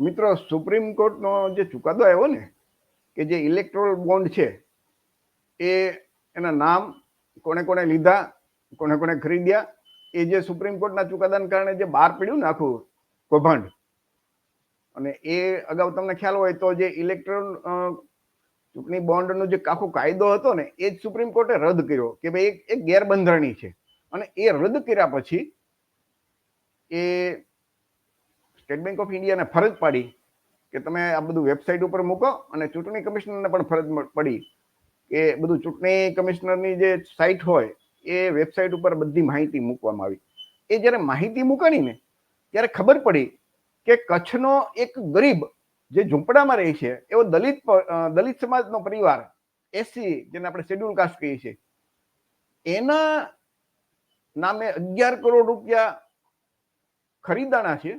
મિત્રો સુપ્રીમ કોર્ટનો જે ચુકાદો આવ્યો ને, કે જે ઇલેક્ટ્રોલ બોન્ડ છે, એ એના નામ કોને કોને લીધા કોને કોને ખરીદ્યા, એ જે સુપ્રીમ કોર્ટના ચુકાદાને કારણે જે બહાર પડ્યું ને આખું કૌભાંડ. અને એ અગાઉ તમને ખ્યાલ હોય તો જે ઇલેક્ટ્રોન ચૂંટણી બોન્ડનો જે આખો કાયદો હતો ને, એ જ સુપ્રીમ કોર્ટે રદ કર્યો કે ભાઈ એ ગેરબંધારણી છે. અને એ રદ કર્યા પછી એ સ્ટેટ બેંક ઓફ ઇન્ડિયાને ફરજ પાડી કે તમે આ બધું વેબસાઇટ ઉપર મૂકો અને ચૂંટણી કમિશનરને પણ ફરજ પડી કે બધું ચૂંટણી કમિશનરની જે સાઇટ હોય એ વેબસાઇટ ઉપર બધી માહિતી મૂકવામાં આવી. એ જ્યારે માહિતી મૂકાણી ને ત્યારે ખબર પડી કે કચ્છનો એક ગરીબ જે ઝૂંપડામાં રહે છે, એવો દલિત દલિત સમાજનો પરિવાર એસી જેને આપણે શેડ્યુલ કાસ્ટ કહીએ છીએ, એના નામે અગિયાર કરોડ રૂપિયા ખરીદાણા છે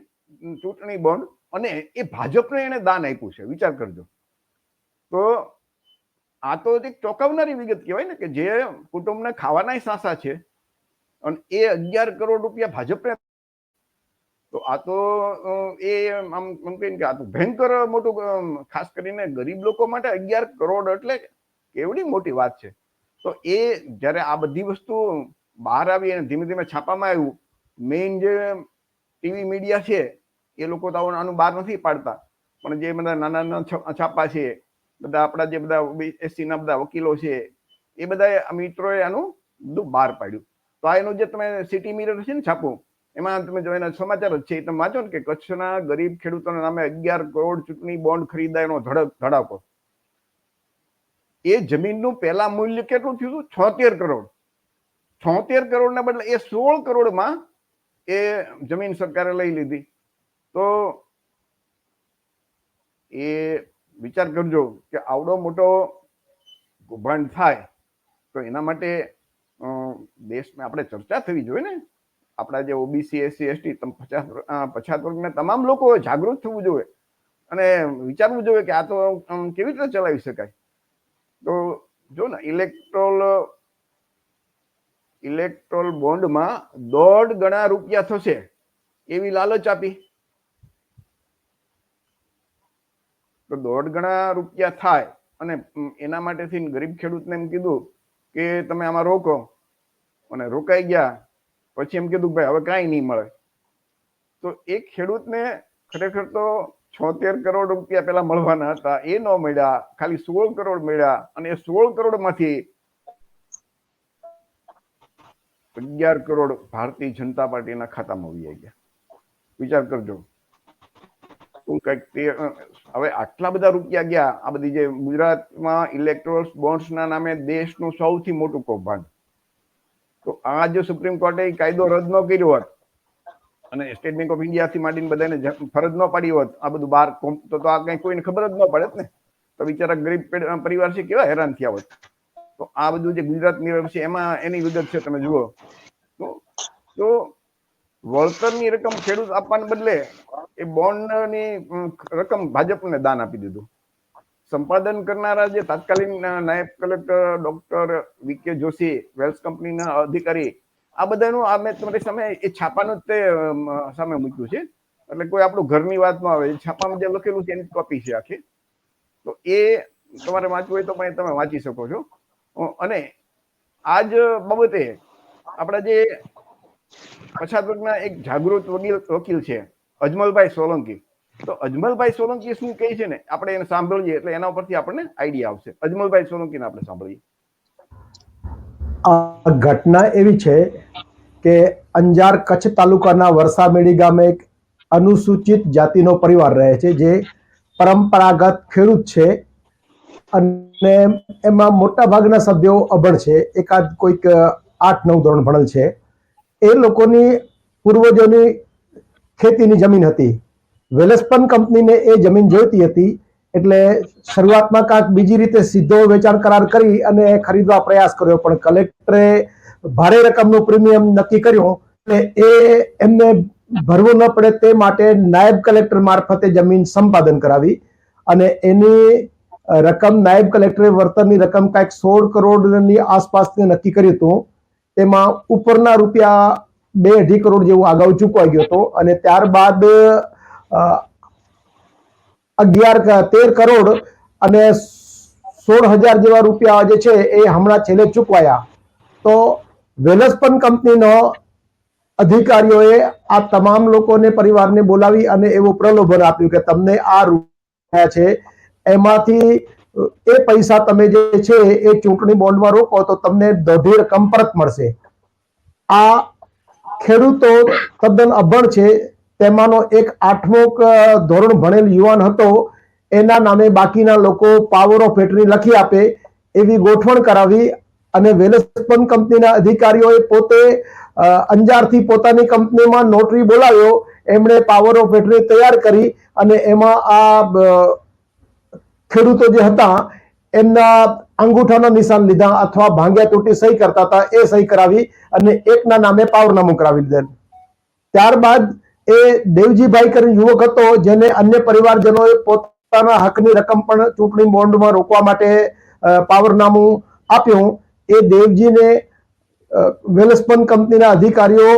ચૂંટણી બોન્ડ અને એ ભાજપને એને દાન આપ્યું છે. વિચાર કરજો. તો આ તો એક ચોંકાવનારી વિગત કહેવાય ને કે જે કુટુંબને ખાવાના સાસા છે અને એ અગિયાર કરોડ રૂપિયા ભાજપને તો આ તો એ આમ આમ કહીને કે આ તો ભયંકર મોટું ખાસ કરીને ગરીબ લોકો માટે અગિયાર કરોડ એટલે કેવડી મોટી વાત છે. તો એ જ્યારે આ બધી વસ્તુ બહાર આવી અને ધીમે ધીમે છાપામાં આવ્યું મેઇન જે ટીવી મીડિયા છે એ લોકો તો આનું બહાર નથી પાડતા. પણ જે બધા નાના નાના છાપા છે, બધા આપણા જે બધા એસસી ના બધા વકીલો છે, એ બધા મિત્રોએ આનું બધું બહાર પાડ્યું. તો આ એનું જે તમે સિટી મિરર છે ને છાપું, એમાં તમે જો એના સમાચાર જ છે, એ તમે વાંચો ને કે કચ્છના ગરીબ ખેડૂતોના નામે અગિયાર કરોડ ચૂંટણી બોન્ડ ખરીદાયનો ધડક ધડાકો. એ જમીનનું પહેલા મૂલ્ય કેટલું થયું હતું? છોતેર કરોડ. છોતેર કરોડના બદલે એ સોળ કરોડમાં એ જમીન સરકારે લઈ લીધી. તો એ વિચાર કરજો કે આવડો મોટો કૌભાંડ થાય તો એના માટે દેશમાં આપણે ચર્ચા થવી જોઈએ ને. આપણા જે ઓબીસી, એસસી, એસટી પછાત પછાત વર્ગના તમામ લોકો જાગૃત થવું જોઈએ અને વિચારવું જોઈએ કે આ તો કેવી રીતે ચલાવી શકાય. તો જો ને, ઇલેક્ટ્રોલ ઇલેક્ટ્રોલ બોન્ડમાં દોઢ ગણા રૂપિયા થશે એવી લાલચ આપી. તો દોઢ ગણા રૂપિયા થાય અને એના માટેથી ગરીબ ખેડૂતને એમ કીધું કે તમે આમાં રોકો. અને રોકાઈ ગયા. પછી એમ કીધું ભાઈ, હવે કાંઈ નહીં મળે. તો એ ખેડૂતને ખરેખર તો છોતેર કરોડ રૂપિયા પેલા મળવાના હતા. એ ન મળ્યા. ખાલી સોળ કરોડ મળ્યા. અને એ સોળ કરોડમાંથી અગિયાર કરોડ ભારતીય જનતા પાર્ટીના ખાતામાં આવી ગયા. વિચાર કરજો. તો કંઈક તે હવે આટલા બધા રૂપિયા ગયા. આ બધી જે ગુજરાતમાં ઇલેક્ટ્રોલ બોન્ડ્સના નામે દેશનું સૌથી મોટું કૌભાંડ. તો આ જો સુપ્રીમ કોર્ટે કાયદો રદ ન કર્યો હોત અને સ્ટેટ બેંક ઓફ ઇન્ડિયાથી માંડીને બધાને ફરજ ન પાડી હોત, આ બધું બહાર તો આ કઈ કોઈને ખબર જ ન પડે ને. તો બિચારા ગરીબ પરિવાર છે, કેવા હેરાન થયા હોત. તો આ બધું જે ગુજરાત મિરર છે, એમાં એની વિગત છે, તમે જુઓ. તો વળતરની રકમ ખેડૂત આપવાને બદલે એ બોન્ડની રકમ ભાજપને દાન આપી દીધું. સંપાદન કરનારા જે તાત્કાલિક નાયબ collector, doctor V K Joshi, Wales કંપનીના અધિકારી, આ બધાનું આ મેં તમારી સામે એ છાપાનું તે સામે મૂક્યું છે. એટલે કોઈ આપણું ઘરની વાત ન આવે છાપામાં જે લખેલું છે એની કોપી છે આખી. તો એ તમારે વાંચવું હોય તો પણ તમે વાંચી શકો છો. અને આ જ બાબતે આપણા જે પછાત વર્ગના એક જાગૃત વકીલ વકીલ છે, અજમલભાઈ સોલંકી. તો અજમલભાઈ સોલંકી શું કહે છે ને? આપણે એને સાંભળીએ, એટલે એના ઉપરથી આપણને આઈડિયા આવશે. અજમલભાઈ સોલંકીને આપણે સાંભળીએ. ઘટના એવી છે કે અંજાર કચ્છ તાલુકાના વરસામેડી ગામે એક અનુસૂચિત જાતિનો પરિવાર રહે છે, જે પરંપરાગત ખેડૂત છે અને એમાં મોટા ભાગના સભ્યો અભણ છે. એકાદ કોઈક આઠ નવ ધોરણ ભણેલ છે. એ લોકોની પૂર્વજોની ખેતીની જમીન હતી. વેલસ્પન કંપનીને એ જમીન જોઈતી હતી, એટલે શરૂઆતમાં કાંઈક બીજી રીતે સીધો વેચાણ કરાર કરી અને ખરીદવા પ્રયાસ કર્યો, પણ કલેક્ટરે ભારે રકમનું પ્રીમિયમ નક્કી કર્યું, એટલે એ એમને ભરવું ન પડે તે માટે નાયબ કલેક્ટર મારફતે જમીન સંપાદન કરાવી અને એની રકમ નાયબ કલેક્ટરે વળતરની રકમ કાંઈક સોળ કરોડની આસપાસની નક્કી કર્યું હતું. તેમાં ઉપરના રૂપિયા બે અઢી કરોડ જેવું અગાઉ ચૂકવાઈ ગયો હતો અને ત્યારબાદ અગિયાર તેર કરોડ અને સોળ હજાર જેવા રૂપિયા જે છે એ હમણાં છેલ્લે ચૂકવાયા. તો વેલસ્પન કંપનીનો અધિકારીઓએ આ તમામ લોકોને, પરિવારને બોલાવી અને એવું પ્રલોભન આપ્યું કે તમને આ રૂપિયા છે, એમાંથી એ પૈસા તમે જે છે એ ચૂંટણી બોન્ડમાં રોકો તો તમને દોઢી રકમ પરત મળશે. આ ખેડૂતો તદ્દન અભણ છે. તેમાંનો એક આઠમો ધોરણ ભણેલ યુવાન હતો. એના નામે બાકીના લોકો પાવર ઓફ એટર્ની લખી આપે, એવી ગોઠવણ કરાવી અને વેલસ્પન કંપનીના અધિકારીઓએ પોતે અંજારથી પોતાની કંપનીમાં નોટરી બોલાવ્યો. એમણે પાવર ઓફ એટર્ની તૈયાર કરી અને એમાં આ ખેડૂતો જે હતા, એમના અંગૂઠાના નિશાન લીધા અથવા ભાંગ્યા તૂટી સહી કરતા હતા, એ સહી કરાવી અને એકના નામે પાવરનામું કરાવી લીધેલ. ત્યારબાદ એ દેવજીભાઈ કરીને યુવક હતો, જેને અન્ય પરિવારજનોએ પોતાના હકની રકમ પણ ચૂંટણી બોન્ડમાં રોકવા માટે પાવરનામું આપ્યું. એ દેવજીને વેલસ્પન કંપનીના અધિકારીઓ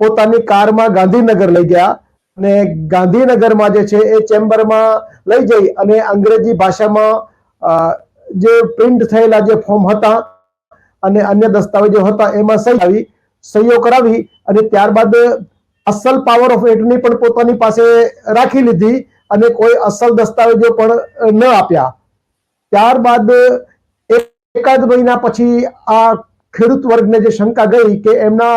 પોતાની કારમાં ગાંધીનગર લઈ ગયા. અને ગાંધીનગરમાં જે છે એ ચેમ્બરમાં લઈ જઈ અને અંગ્રેજી ભાષામાં જે પ્રિન્ટ થયેલા જે ફોર્મ હતા અને અન્ય દસ્તાવેજો હતા, એમાં સહી આવી, સહીઓ કરાવી અને ત્યારબાદ અસલ પાવર ઓફ એટર્ની પણ પોતાની પાસે રાખી લીધી અને કોઈ અસલ દસ્તાવેજો પણ ન આપ્યા. ત્યારબાદ એકાદ મહિના પછી આ ખેડૂત વર્ગને જે શંકા ગઈ કે એમના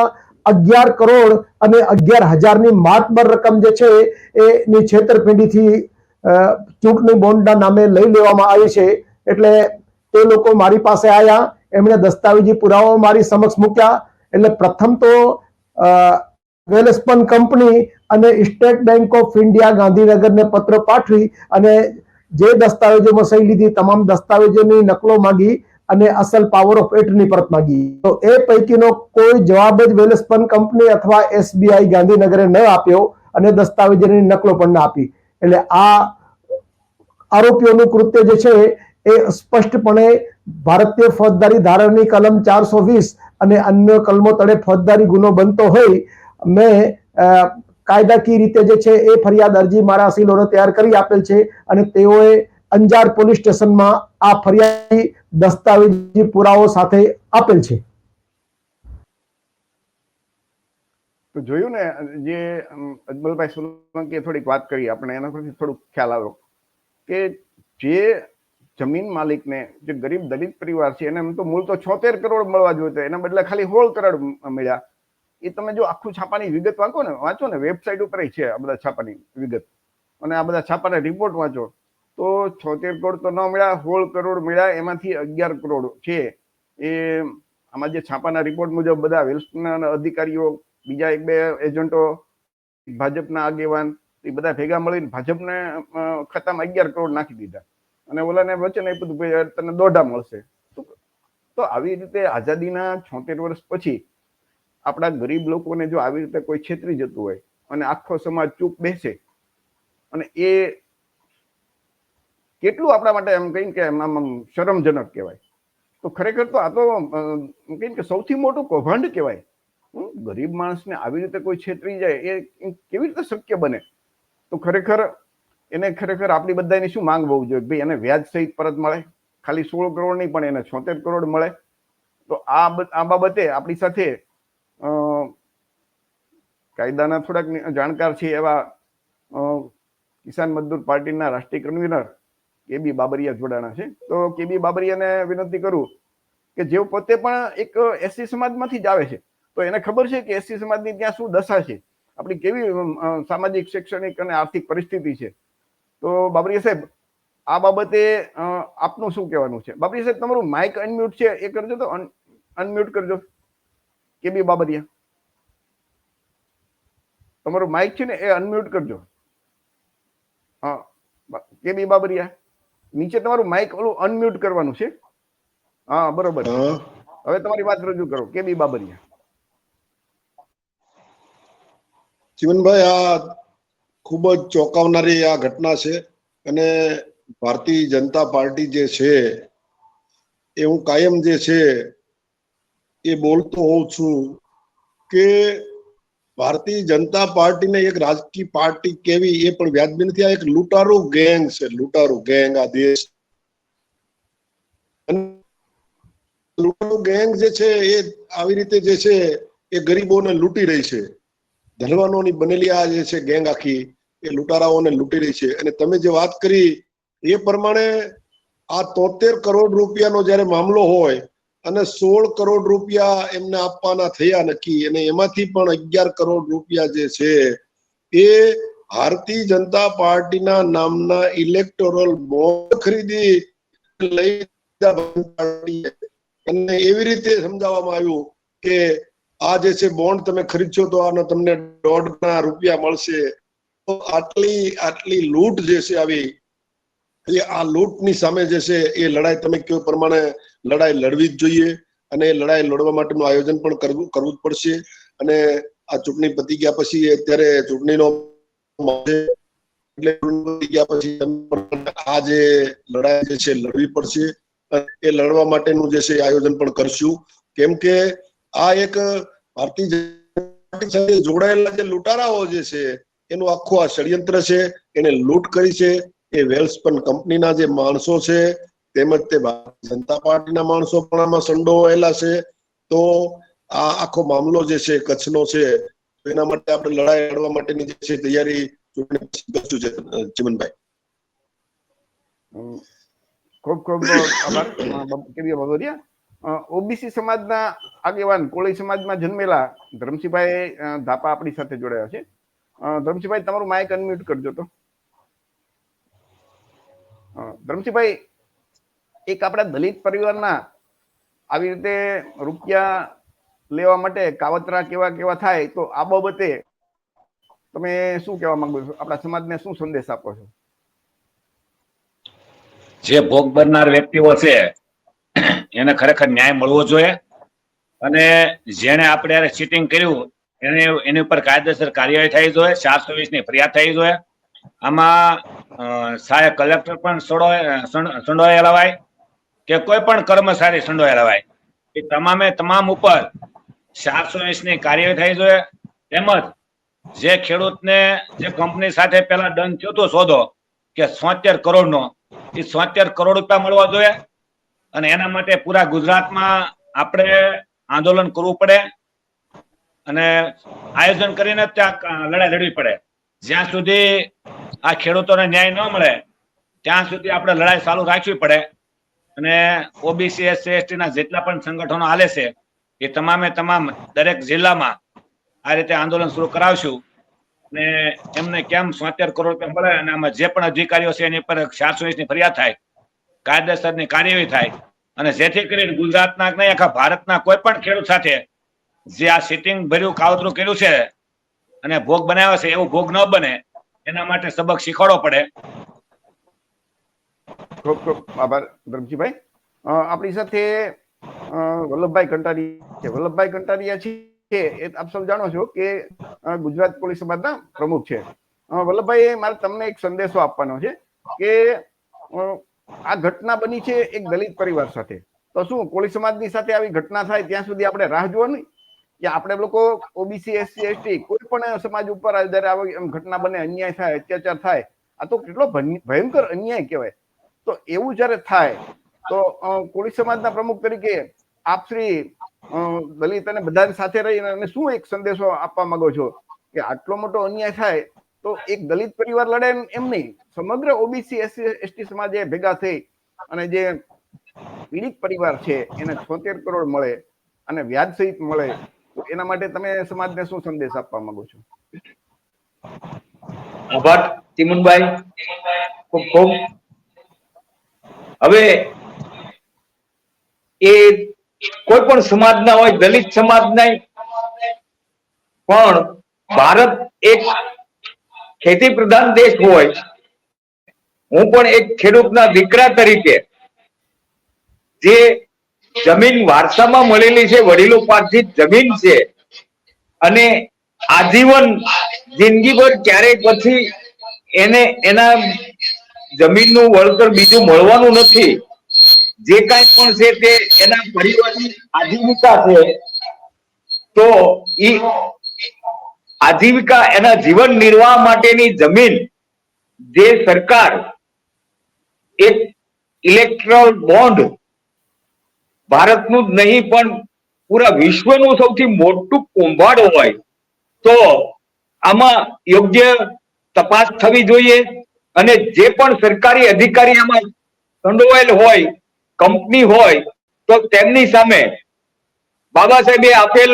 અગિયાર કરોડ અને અગિયાર હજારની માતબર રકમ જે છે એની છેતરપિંડીથી ચૂંટણી બોન્ડના નામે લઈ લેવામાં આવી છે. એટલે તે લોકો મારી પાસે આવ્યા એમણે દસ્તાવેજી પુરાવાઓ મારી સમક્ષ મૂક્યા. એટલે પ્રથમ તો વેલસ્પન કંપની અને સ્ટેટ બેંક ઓફ ઇન્ડિયા ગાંધીનગરને પત્ર પાઠવી અને જે દસ્તાવેજોમાં સહી લીધી, તમામ દસ્તાવેજોની નકલો માંગી અને અસલ પાવર ઓફ એટર્ની પરત માંગી. તો એ પૈકીનો કોઈ જવાબ જ વેલસ્પન કંપની અથવા એસબીઆઈ ગાંધીનગરે ન આપ્યો અને દસ્તાવેજોની નકલો પણ ન આપી. એટલે આ આરોપીઓનું કૃત્ય જે છે એ સ્પષ્ટપણે ભારતીય ફોજદારી ધારાની કલમ ચારસો વીસ અને અન્ય કલમો તળે ફોજદારી ગુનો બનતો હોય, મેં કાયદાકીય રીતે જે છે એ ફરિયાદ અરજી મારા અસીલોને તૈયાર કરી આપેલ છે અને તેઓએ અંજાર પોલીસ સ્ટેશનમાં આ ફરિયાદી દસ્તાવેજી પુરાવો સાથે આપેલ છે. તો જોયું ને, જે અજમલભાઈ સોલંકીએ થોડીક વાત કરી, આપણે એના પરથી થોડુંક ખ્યાલ આવ્યો કે જે જમીન માલિકને, જે ગરીબ દલિત પરિવાર છે, એને એમ તો મૂળ તો છોતેર કરોડ મળવા જોઈએ તો એના બદલે ખાલી સોળ કરોડ મળ્યા. એ તમે જો આખું છાપાની વિગત વાંચો ને વાંચો ને, વેબસાઇટ ઉપર છે આ બધા છાપાની વિગત. અને આ બધા છાપાના રિપોર્ટ વાંચો. તો છોતેર કરોડ તો ન મળ્યા, સોળ કરોડ મળ્યા, એમાંથી અગિયાર કરોડ છે. એ આમાં જે છાપાના રિપોર્ટ મુજબ બધા વેલ્સના અધિકારીઓ, બીજા એક બે એજન્ટો ભાજપના આગેવાન, એ બધા ભેગા મળીને ભાજપને ખાતામાં અગિયાર કરોડ નાખી દીધા. અને ઓલાને વચન આપ્યું ભાઈ તને દોઢા મળશે. તો આવી રીતે આઝાદીના છોતેર વર્ષ પછી આપણા ગરીબ લોકોને જો આવી રીતે કોઈ છેતરી જતું હોય અને આખો સમાજ ચૂપ બેસે, અને એ કેટલું આપણા માટે એમ કહીને કે આમ આમ શરમજનક કહેવાય. તો ખરેખર તો આ તો કહીને કે સૌથી મોટું કૌભાંડ કહેવાય. ગરીબ માણસને આવી રીતે કોઈ છેતરી જાય, એ કેવી રીતે શક્ય બને? તો ખરેખર એને ખરેખર આપણી બધાની શું માંગ હોવું જોઈએ ભાઈ, એને વ્યાજ સહિત પરત મળે, ખાલી સોળ કરોડ નહીં, પણ એને છોતેર કરોડ મળે. તો આ આ બાબતે આપણી સાથે કાયદાના થોડાક જાણકાર છે એવા કિસાન મજદૂર પાર્ટીના રાષ્ટ્રીય કન્વીનર કે બી બાબરિયા જોડાણા છે. તો કેબી બાબરિયાને વિનંતી કરું કે જેઓ પોતે પણ એક એસસી સમાજમાંથી જ આવે છે. તો એને ખબર છે કે એસસી સમાજની ત્યાં શું દશા છે? આપણી કેવી સામાજિક, શૈક્ષણિક અને આર્થિક પરિસ્થિતિ છે? તો બાબરિયા સાહેબ, આ બાબતે આપનું શું કહેવાનું છે? બાબરિયા સાહેબ, તમારું માઇક અનમ્યુટ છે, એ કરજો તો. અનમ્યુટ કરજો. કે બી બાબરિયા. તમારું માઇક છે ને, એ અનમ્યુટ કરજો. હા કેબી બાબરિયા. નીચે તમારું માઇક ઓલું અનમ્યુટ કરવાનું છે. હા બરોબર. હવે તમારી વાત રજૂ કરો. કે બી બાબરિયા? જીવનભાઈ આ ખૂબ જ ચોંકાવનારી આ ઘટના છે અને ભારતીય જનતા પાર્ટી જે છે એ હું કાયમ જે છે એ બોલતો હોઉં છું કે ભારતીય જનતા પાર્ટીને એક રાજકીય પાર્ટી કેવી એ પણ વ્યાજબી નથી. આ એક લૂંટારુ ગેંગ છે. લૂંટારુ ગેંગ આ દેશ. અને ગેંગ જે છે એ આવી રીતે જે છે એ ગરીબોને લૂંટી રહી છે. ધનવાનોની બનેલી આ જે છે ગેંગ આખી એ લૂંટારાઓને લૂંટી રહી છે. અને તમે જે વાત કરી એ પ્રમાણે આ તોતેર કરોડ રૂપિયાનો જ્યારે મામલો હોય અને સોળ કરોડ રૂપિયા એમને આપવાના થયા નક્કી. અને એમાંથી પણ અગિયાર કરોડ રૂપિયા જે છે, એ ભારતીય જનતા પાર્ટીના નામના ઇલેક્ટોરલ બોન્ડ ખરીદી લઈ અને એવી રીતે સમજાવવામાં આવ્યું કે આ જે છે બોન્ડ તમે ખરીદશો તો આનો તમને દોઢના રૂપિયા મળશે. તો આટલી આટલી લૂંટ જે છે આવી એટલે આ લૂંટની સામે જે છે એ લડાઈ તમે કયો પ્રમાણે લડાઈ લડવી જ જોઈએ અને એ લડાઈ લડવા માટેનું આયોજન પણ કરવું કરવું જ પડશે. અને આ ચૂંટણી પતી ગયા પછી અત્યારે ચૂંટણીનો એટલે ગયા પછી આ જે લડાઈ જે છે લડવી પડશે. એ લડવા માટેનું જે છે એ આયોજન પણ કરશું. કેમ કે આ એક ભારતીય જોડાયેલા જે લૂંટારાઓ જે છે એનું આખું આ ષડયંત્ર છે, એને લૂંટ કરી છે. એ વેલ્સપન કંપનીના જે માણસો છે, તેમજ તે ભારતીય જનતા પાર્ટીના માણસો પણ આમાં સંડોવાયેલા છે, તો આ આખો મામલો જે છે, કચ્છનો છે એના માટે આપણે લડાઈ લડવા માટેની જે છે, તૈયારી ચૂંટણી છે ચિમનભાઈ. ખૂબ ખૂબ કેવી ભગવરિયા ઓબીસી સમાજના આગેવાન કોળી સમાજમાં જન્મેલા ધરમસિંહભાઈ ધાપા આપણી સાથે જોડાયા છે. ધરમસિંહભાઈ, તમારું માઇક અનમ્યુટ કરજો તો. ધરમસિંહભાઈ, એક આપણા દલિત પરિવારના આવી રીતે રૂપિયા લેવા માટે કાવતરા કેવા કેવા થાય, તો આ બાબતે તમે શું કહેવા માંગો છો? આપણા સમાજને શું સંદેશ આપો છો? જે ભોગ બનનાર વ્યક્તિઓ છે, એને ખરેખર ન્યાય મળવો જોઈએ. અને જેણે આપણે ચીટિંગ કર્યું, એને એની ઉપર કાયદેસર કાર્યવાહી થઈ જોઈએ, ચારસો વીસની ફરિયાદ થઈ જોઈએ. આમાં સહાયક કલેક્ટર પણ સંડોવાય- સંડોવાયેલા હોય કે કોઈ પણ કર્મચારી સંડોવાયેલા હોય એ તમામે તમામ ઉપર વીસની કાર્યવાહી થઈ જોઈએ. તેમજ જે ખેડૂતને, જે કંપની સાથે પેલા દંડ થયો હતો સોદો કે સોતેર કરોડ નો એ સોતેર કરોડ રૂપિયા મળવા જોઈએ. અને એના માટે પૂરા ગુજરાતમાં આપણે આંદોલન કરવું પડે અને આયોજન કરીને ત્યાં લડાઈ લડવી પડે. જ્યાં સુધી આ ખેડૂતોને ન્યાય ન મળે, ત્યાં સુધી આપણે લડાઈ ચાલુ રાખવી પડે. અને ઓબીસી, એસસી એસટી ના જેટલા પણ સંગઠનો હાલે છે, એ તમામે તમામ દરેક જિલ્લામાં આ રીતે આંદોલન શરૂ કરાવશું. ને એમને કેમ સોતેર કરોડ રૂપિયા મળે અને આમાં જે પણ અધિકારીઓ છે એની પર ચારસો ની ફરિયાદ થાય, કાયદેસરની કાર્યવાહી થાય, અને જેથી કરીને ગુજરાતના નહીં આખા ભારતના કોઈ પણ ખેડૂત સાથે જે આ સિટિંગ ભર્યું કાવતરું કર્યું છે અને ભોગ બનાવ્યો છે, એવો ભોગ ન બને, એના માટે સબક શીખવાડવો પડે. ખૂબ ખૂબ આભાર ધરમજીભાઈ આપણી સાથે વલ્લભભાઈ કંટારી છે. વલ્લભભાઈ કંટારીયા છે એ આપ સૌ જાણો છો કે ગુજરાત પોલીસ સમાજના પ્રમુખ છે. વલ્લભભાઈ મારે તમને એક સંદેશો આપવાનો છે કે આ ઘટના બની છે એક દલિત પરિવાર સાથે. તો શું કોળી સમાજની સાથે આવી ઘટના થાય ત્યાં સુધી આપણે રાહ જોવાની? કે આપણે લોકો ઓબીસી એસસી એસટી કોઈ પણ સમાજ ઉપર જયારે આવી એમ ઘટના બને, અન્યાય થાય, અત્યાચાર થાય, આ તો કેટલો ભયંકર અન્યાય કહેવાય. તો એવું જ્યારે થાય, તો કોળી સમાજના પ્રમુખ તરીકે આપ શ્રી દલિત અને બધાની સાથે રહીને શું એક સંદેશો આપવા માંગો છો? કે આટલો મોટો અન્યાય થાય, તો એક દલિત પરિવાર લડે એમ- નહીં. સમગ્ર ઓબીસી એસસી એસટી સમાજ એ ભેગા થઈ અને જે પીડિત પરિવાર છે, એને છોતેર કરોડ મળે અને વ્યાજ સહિત મળે એના માટે તમે સમાજને શું સંદેશ આપવા માંગો છો? આભાર તિમુનભાઈ ખૂબ ખૂબ. હવે, એ કોઈ પણ સમાજના હોય, દલિત સમાજના પણ ભારત એક ખેતી પ્રધાન દેશ હોય. હું પણ એક ખેડૂતના દીકરા તરીકે જે જમીન વારસામાં મળેલી છે, વડીલો પાસેથી જમીન છે. અને આજીવન જિંદગીભર ક્યારેય પછી એને, એના જમીનનું વળતર બીજું મળવાનું નથી. જે કાંઈ પણ છે તે એના પરિવારની આજીવિકા છે. તો ઈ આજીવિકા એના જીવન નિર્વાહ માટેની જમીન જે સરકાર એક ઇલેક્ટ્રોલ બોન્ડ ભારતનું જ નહીં, પણ પૂરા વિશ્વનું સૌથી મોટું કૌભાંડ હોય તો આમાં યોગ્ય તપાસ થવી જોઈએ અને જે પણ સરકારી અધિકારી આમાં સંડોવાયેલ હોય, કંપની હોય, તો તેમની સામે બાબા સાહેબે આપેલ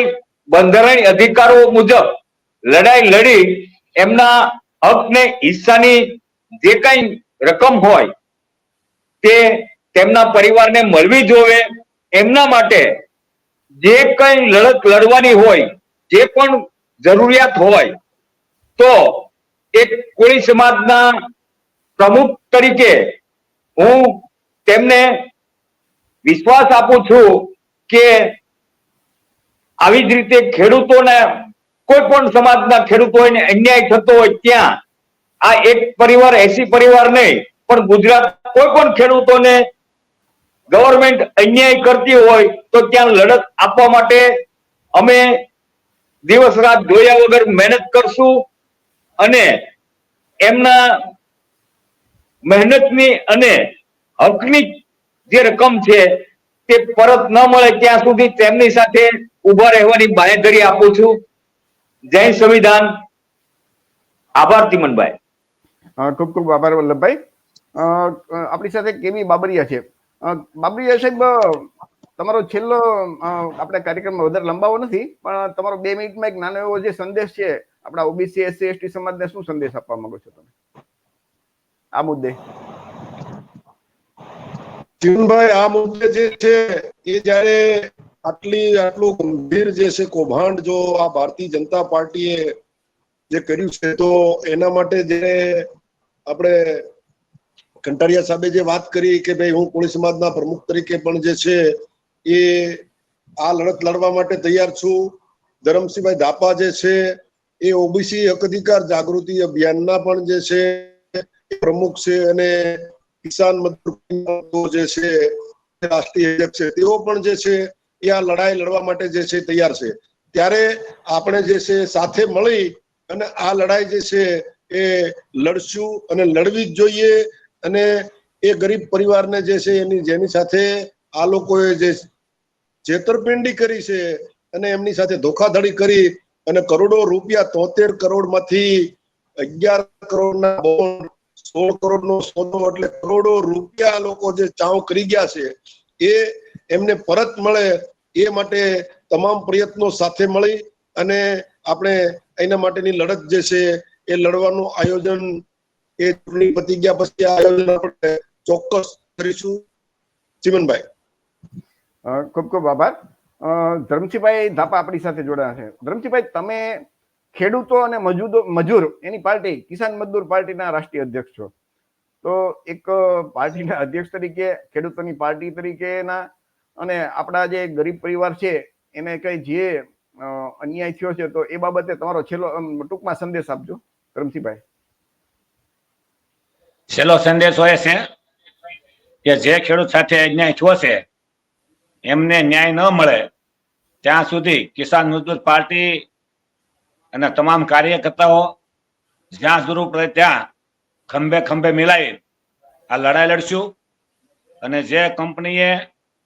બંધારણીય અધિકારો મુજબ લડાઈ લડી એમના હકને, હિસ્સાની જે કઈ રકમ હોય તે તેમના પરિવારને મળવી જોવે એમના માટે જે કઈ લડત લડવાની હોય, જે પણ જરૂરિયાત હોય, તો એક કોળી સમાજના પ્રમુખ તરીકે હું તેમને વિશ્વાસ આપું છું કે આવી જ રીતે ખેડૂતોને, કોઈ પણ સમાજના ખેડૂતોને અન્યાય થતો હોય ત્યાં, આ એક પરિવાર એસી પરિવાર નહીં, પણ ગુજરાત કોઈ પણ ખેડૂતોને ગવર્મેન્ટ અન્યાય કરતી હોય તો ત્યાં લડત આપવા માટે અમે દિવસ રાત જોયા વગર મહેનત કરશું અને એમના મહેનતની અને હકની જે રકમ છે તે પરત ન મળે ત્યાં સુધી તેમની સાથે ઊભા રહેવાની બાહેધરી આપું છું. જય સંવિધાન. આભાર તિમનભાઈ ખૂબ ખૂબ આભાર વલ્લભભાઈ. આપણી સાથે કેવી બાબરિયા છે? અ, બાબરિયા સાહેબ તમારો છેલ્લો આપણે કાર્યક્રમ વધારે લંબાવો નથી પણ તમારો બે મિનિટમાં એક નાનો એવો જે સંદેશ છે આપણા ઓબીસી એસસી એસટી સમાજને શું સંદેશ આપવા માંગો છો તમે? આ મુદ્દે. જીવનભાઈ આ મુદ્દે જે છે એ જ્યારે આટલી આટલું ગંભીર જે છે કૌભાંડ જો આ ભારતીય જનતા પાર્ટીએ જે કર્યું છે તો એના માટે જે આપણે કંટારિયા સાહેબે જે વાત કરી કે ભાઈ હું કોળી સમાજના પ્રમુખ તરીકે પણ જે છે એ આ લડત લડવા માટે તૈયાર છું. ધરમસિંહભાઈ ધાપા જે છે એ ઓબીસી હક અધિકાર જાગૃતિ અભિયાનના પણ જે છે પ્રમુખ છે અને કિસાન મજદૂર જે છે રાષ્ટ્રીય અધ્યક્ષ છે. તેઓ પણ જે છે એ આ લડાઈ લડવા માટે જે છે તૈયાર છે. ત્યારે આપણે જે છે સાથે મળી અને આ લડાઈ જે છે એ લડશું અને લડવી જ જોઈએ. અને એ ગરીબ પરિવારને જે છે એની, જેની સાથે આ લોકોએ જે છેતરપિંડી કરી છે અને એમની સાથે ધોખાધડી કરી અને કરોડો રૂપિયા તોતેર કરોડમાંથી અગિયાર કરોડના બોન્ડ સોળ કરોડનો સોનો એટલે કરોડો રૂપિયા લોકો જે ચાવ કરી ગયા છે, એ એમને પરત મળે એ માટે તમામ પ્રયત્નો સાથે મળી અને આપણે એના માટેની લડત જે છે એ લડવાનું આયોજન એ ચૂંટણી પતી ગયા પછી આયોજન આપણે ચોક્કસ કરીશું ચિમનભાઈ ખૂબ ખૂબ આભાર. ધરમસિંહભાઈ ધાપા આપણી સાથે જોડાયા છે. ધરમસિંહભાઈ, તમે ખેડૂતો અને મજૂદો મજૂર, એની પાર્ટી, કિસાન મજદૂર પાર્ટીના રાષ્ટ્રીય અધ્યક્ષ છો. તો એક પાર્ટીના અધ્યક્ષ તરીકે, ખેડૂતોની પાર્ટી તરીકેના અને આપણા જે ગરીબ પરિવાર છે, એને કઈ જે અન્યાય થયો છે, તો એ બાબતે તમારો છેલ્લો ટૂંકમાં સંદેશ આપજો. ધરમસિંહભાઈ. છેલ્લો સંદેશો એ છે કે જે ખેડૂત સાથે અન્યાય થયો છે, એમને ન્યાય ન મળે, ત્યાં સુધી કિસાન મજદૂર પાર્ટી અને તમામ કાર્યકર્તાઓ જ્યાં જરૂર પડે ત્યાં ખંભે ખંભે મિલાવી આ લડાઈ લડશું. અને જે કંપનીએ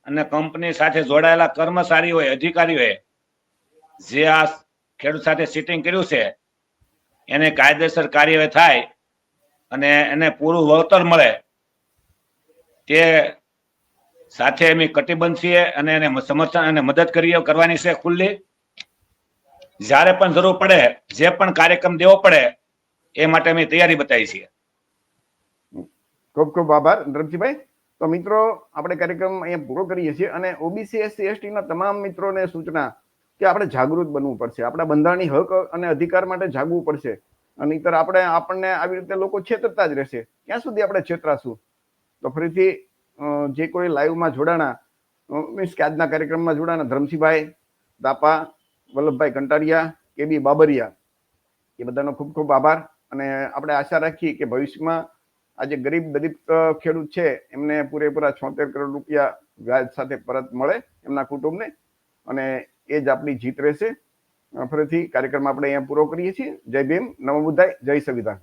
અને કંપની સાથે જોડાયેલા કર્મચારીઓએ, અધિકારીઓએ જે આ ખેડૂત સાથે સિટિંગ કર્યું છે, એને કાયદેસર કાર્યવાહી થાય અને એને પૂરું વળતર મળે તે સાથે અમે કટિબંધ છીએ અને એને સમર્થન અને મદદ કરીએ, કરવાની છે ખુલ્લી. જ્યારે પણ જરૂર પડે, જે પણ કાર્યક્રમ દેવો પડે, એ માટે અમે તૈયારી બતાવી છીએ. ખૂબ ખૂબ આભાર ધરમસિંહભાઈ તો મિત્રો, આપણે કાર્યક્રમ અહીંયા પૂરો કરીએ છીએ અને ઓબીસી એસસી એસટી ના તમામ મિત્રોને સૂચના કે આપણે જાગૃત બનવું પડશે. આપણા બંધારણની હક અને અધિકાર માટે જાગવું પડશે. નહીતર આપણે આપણને આવી રીતે લોકો છેતરતા જ રહેશે. ક્યાં સુધી આપણે છેતરાશું? તો ફરીથી જે કોઈ લાઈવમાં જોડાણા મીન્સ કે આજના કાર્યક્રમમાં જોડાણા ધરમસિંહભાઈ, દાપા, વલ્લભભાઈ કંટારિયા, કેબી બાબરિયા, એ બધાનો ખૂબ ખૂબ આભાર. અને આપણે આશા રાખીએ કે ભવિષ્યમાં આજે ગરીબ દલિત ખેડૂત છે, એમને પૂરેપૂરા છોતેર કરોડ રૂપિયા વ્યાજ સાથે પરત મળે એમના કુટુંબને. અને એ જ આપણી જીત રહેશે. ફરીથી કાર્યક્રમ આપણે અહીંયા પૂરો કરીએ છીએ. જય ભીમ. નમો બુદ્ધાય. જય સંવિધાન.